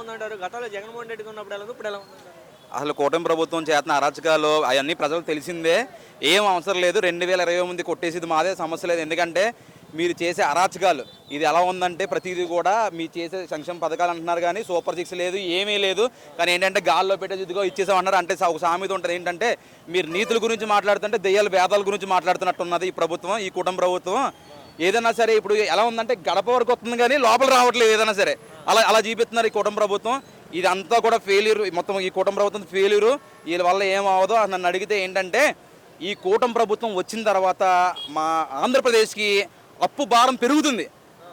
ఉందంటారు? గతంలో జగన్మోహన్ రెడ్డికి ఉన్నప్పుడు ఎలా ఉంది? ఇప్పుడు ఎలా ఉందంటారు అసలు కూటమి ప్రభుత్వం చేతన అరాచకాలు అవన్నీ ప్రజలకు తెలిసిందే. ఏం అవసరం లేదు. రెండు వేల ఇరవై మంది కొట్టేసేది మాదే సమస్య లేదు. ఎందుకంటే మీరు చేసే అరాచకాలు ఇది ఎలా ఉందంటే ప్రతిదీ కూడా మీ చేసే సంక్షేమ పథకాలు అంటున్నారు కానీ సూపర్ సిక్స్ లేదు ఏమీ లేదు. కానీ ఏంటంటే గాల్లో పెట్టేసి ఇదిగో అంటే ఒక సామెత ఉంటుంది. ఏంటంటే మీరు నీతుల గురించి మాట్లాడుతుంటే దెయ్యాల భేదాల గురించి మాట్లాడుతున్నట్టు ఉన్నది ఈ ప్రభుత్వం ఈ కుటుంబ ప్రభుత్వం. ఏదైనా సరే ఇప్పుడు ఎలా ఉందంటే గడప వరకు వస్తుంది కానీ లోపల రావట్లేదు ఏదైనా సరే. అలా అలా చూపిస్తున్నారు ఈ కుటుంబ ప్రభుత్వం. ఇదంతా కూడా ఫెయిల్యూర్ మొత్తం ఈ కూటమి ప్రభుత్వం ఫెయిల్యూరు వీళ్ళ వల్ల ఏం అవ్వదో నన్ను అడిగితే ఏంటంటే ఈ కూటమి ప్రభుత్వం వచ్చిన తర్వాత మా ఆంధ్రప్రదేశ్కి అప్పు భారం పెరుగుతుంది.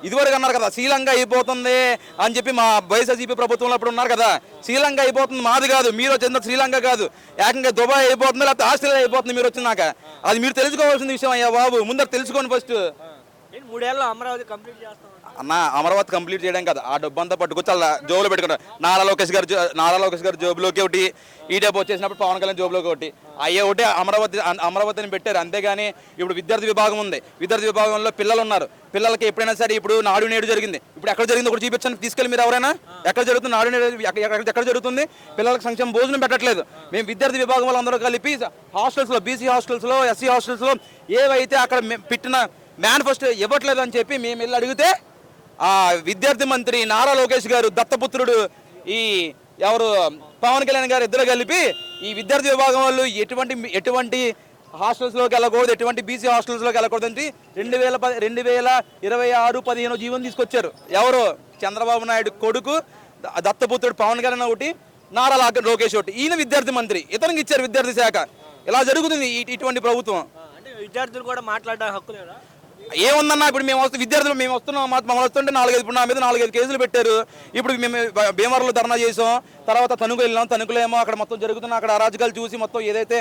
ఇదివరకు అన్నారు కదా శ్రీలంక అయిపోతుంది అని చెప్పి మా వైఎస్ఆర్సీపీ ప్రభుత్వంలో అప్పుడు ఉన్నారు కదా. శ్రీలంక అయిపోతుంది మాది కాదు. మీరు వచ్చిన శ్రీలంక కాదు. ఏకంగా దుబాయ్ అయిపోతుంది లేకపోతే ఆస్ట్రేలియా అయిపోతుంది మీరు వచ్చినాక. అది మీరు తెలుసుకోవాల్సిన విషయం అయ్యా బాబు. ముందర తెలుసుకోండి ఫస్ట్ నేను మూడేళ్ళు అమరావతి కంప్లీట్ చేస్తాం అన్న అమరావతి కంప్లీట్ చేయడం కదా. ఆ డబ్బు అంతా పట్టుకొచ్చి అలా జోబులో పెట్టుకుంటారు నారా లోకేష్ గారు నారా లోకేష్ గారు జోబులోకి ఒకటి ఈ డబ్బు వచ్చేసినప్పుడు పవన్ కళ్యాణ్ జోబులోకి ఒకటి. అయ్యే ఒకటి అమరావతి అమరావతిని పెట్టారు. అంతేగాని ఇప్పుడు విద్యార్థి విభాగం ఉంది. విద్యార్థి విభాగంలో పిల్లలు ఉన్నారు. పిల్లలకి ఎప్పుడైనా సరే ఇప్పుడు నాడు నేడు జరిగింది. ఇప్పుడు ఎక్కడ జరిగింది ఒకటి చూపించండి. తీసుకెళ్ళి మీరు ఎవరైనా? ఎక్కడ జరుగుతుంది? నాడు నేడు ఎక్కడ జరుగుతుంది? పిల్లలకు సంక్షేమ భోజనం పెట్టట్లేదు. మేము విద్యార్థి విభాగం వాళ్ళందరూ కలిపి హాస్టల్స్లో బీసీ హాస్టల్స్లో ఎస్సీ హాస్టల్స్లో ఏవైతే అక్కడ పెట్టిన మేనిఫెస్టో ఇవ్వట్లేదు అని చెప్పి మేము వెళ్ళి అడిగితే ఆ విద్యార్థి మంత్రి నారా లోకేష్ గారు దత్తపుత్రుడు ఈ ఎవరు పవన్ కళ్యాణ్ గారు ఇద్దరు కలిపి ఈ విద్యార్థి విభాగం వాళ్ళు ఎటువంటి ఎటువంటి హాస్టల్స్లోకి వెళ్ళకూడదు ఎటువంటి బీసీ హాస్టల్స్లోకి వెళ్ళకూడదు అంటే రెండు వేల పది రెండు వేల ఇరవై ఆరు పదిహేను జీవనం తీసుకొచ్చారు. ఎవరు? చంద్రబాబు నాయుడు కొడుకు దత్తపుత్రుడు పవన్ కళ్యాణ్ ఒకటి నారా లా- లోకేష్ ఒకటి. ఈయన విద్యార్థి మంత్రి ఇతనికి ఇచ్చారు విద్యార్థి శాఖ. ఇలా జరుగుతుంది ఇటువంటి ప్రభుత్వం. అంటే విద్యార్థులు కూడా మాట్లాడడానికి హక్కు లేదా? ఏముందన్నా ఇప్పుడు మేము వస్తు విద్యార్థులు మేము వస్తున్నాం మా మమ్మల్ని వస్తుంటే నాలుగైదు ఇప్పుడు నా మీద నాలుగైదు కేసులు పెట్టారు. ఇప్పుడు మేము భీమవరంలో ధర్నా చేసాం తర్వాత తణుకు వెళ్ళాం తణుకులో ఏమో అక్కడ మొత్తం జరుగుతున్న అక్కడ అరాజకాలు చూసి మొత్తం ఏదైతే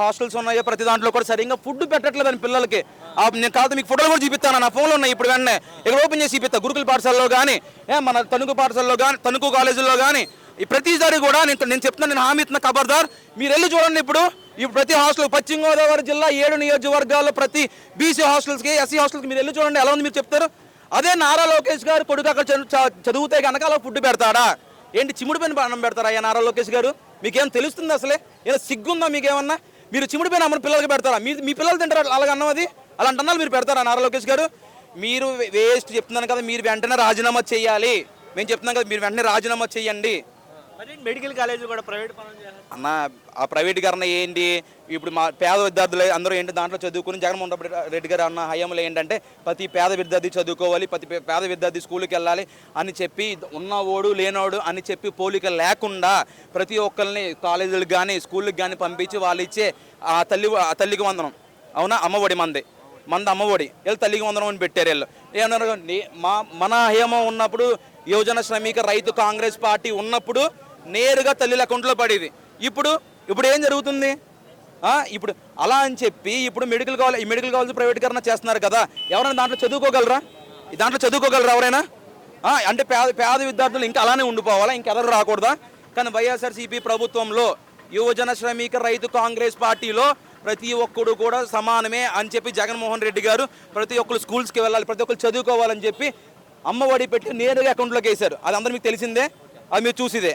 హాస్టల్స్ ఉన్నాయో ప్రతి దాంట్లో కూడా సరిగ్గా ఫుడ్ పెట్టట్లేదని పిల్లలకి. ఆ నేను కాదు మీకు ఫోటోలు కూడా చూపిస్తాను నా ఫోన్లో ఉన్నాయి ఇప్పుడు వెంటనే. ఇక్కడ ఓపెన్ చేసి చూపిస్తాను గురుకుల పాఠశాలలో కానీ ఏ మన తణుకు పాఠశాలలో కానీ తణుకు కాలేజీల్లో కానీ ఈ ప్రతిసారి కూడా నేను నేను చెప్తున్నా నేను హామీ ఇస్తున్న ఖబర్దార్. మీరు వెళ్ళి చూడండి ఇప్పుడు. ఈ ప్రతి హాస్టల్ పశ్చిమ గోదావరి జిల్లా ఏడు నియోజకవర్గాల్లో ప్రతి బీసీ హాస్టల్స్కి ఎస్సీ హాస్టల్స్కి మీరు వెళ్ళి చూడండి ఎలా ఉంది మీరు చెప్తారు? అదే నారా లోకేష్ గారు కొడుకు అక్కడ చ- చదివితే కనుక అలా ఫుడ్ పెడతాడా? ఏంటి చిముడు పైన అన్నం పెడతారా అయ్యా నారా లోకేష్ గారు? మీకేం తెలుస్తుంది అసలే? ఏదో సిగ్గుందా మీకేమన్నా? మీరు చిముడు పైన అమ్మని పిల్లలకి పెడతారా? మీ మీ పిల్లలు తింటారు అలాగ అన్నం అది? అలాంటి అన్నాలు మీరు పెడతారా నారా లోకేష్ గారు? మీరు వేస్ట్ చెప్తున్నాను కదా మీరు వెంటనే రాజీనామా చేయాలి. మేము చెప్తున్నాం కదా మీరు వెంటనే రాజీనామా చేయండి. మెడికల్ కాలేజీలు కూడా ప్రైవేట్ పనులు చేస్తారు. అన్న ఆ ప్రైవేటీకరణ ఏంటి? ఇప్పుడు మా పేద విద్యార్థులు అందరూ ఏంటి దాంట్లో చదువుకుని జగన్మోహన్ రెడ్డి- రెడ్డి గారు అన్న హయాంలో ఏంటంటే ప్రతి పేద విద్యార్థి చదువుకోవాలి ప్రతి పేద విద్యార్థి స్కూల్కి వెళ్ళాలి అని చెప్పి ఉన్నవాడు లేనోడు అని చెప్పి పోలిక లేకుండా ప్రతి ఒక్కరిని కాలేజీలకు కానీ స్కూళ్ళకి కానీ పంపించి వాళ్ళు ఇచ్చే ఆ తల్లి ఆ తల్లికి వందనం. అవునా? అమ్మఒడి మంది. మంద అమ్మఒడి వీళ్ళు తల్లికి వందనం అని పెట్టారు వీళ్ళు. ఏమన్నారు మా మన హేమం ఉన్నప్పుడు యువజన శ్రమిక రైతు కాంగ్రెస్ పార్టీ ఉన్నప్పుడు నేరుగా తల్లిల అకౌంట్లో పడేది. ఇప్పుడు ఇప్పుడు ఏం జరుగుతుంది? ఇప్పుడు అలా అని చెప్పి ఇప్పుడు మెడికల్ కాలేజ్ మెడికల్ కాలేజ్ ప్రైవేటీకరణ చేస్తున్నారు కదా. ఎవరైనా దాంట్లో చదువుకోగలరా? దాంట్లో చదువుకోగలరా ఎవరైనా? అంటే పేద పేద విద్యార్థులు ఇంకా అలానే ఉండిపోవాలా? ఇంకెవరు రాకూడదా? కానీ వైఎస్ఆర్సీపీ ప్రభుత్వంలో యువజన శ్రమిక రైతు కాంగ్రెస్ పార్టీలో ప్రతి ఒక్కడు కూడా సమానమే అని చెప్పి జగన్మోహన్ రెడ్డి గారు ప్రతి ఒక్కరు స్కూల్స్కి వెళ్ళాలి ప్రతి ఒక్కరు చదువుకోవాలని చెప్పి అమ్మఒడి పెట్టి నేరుగా అకౌంట్లోకి వేశారు. అది అందరూ మీకు తెలిసిందే? అది మీరు చూసిదే?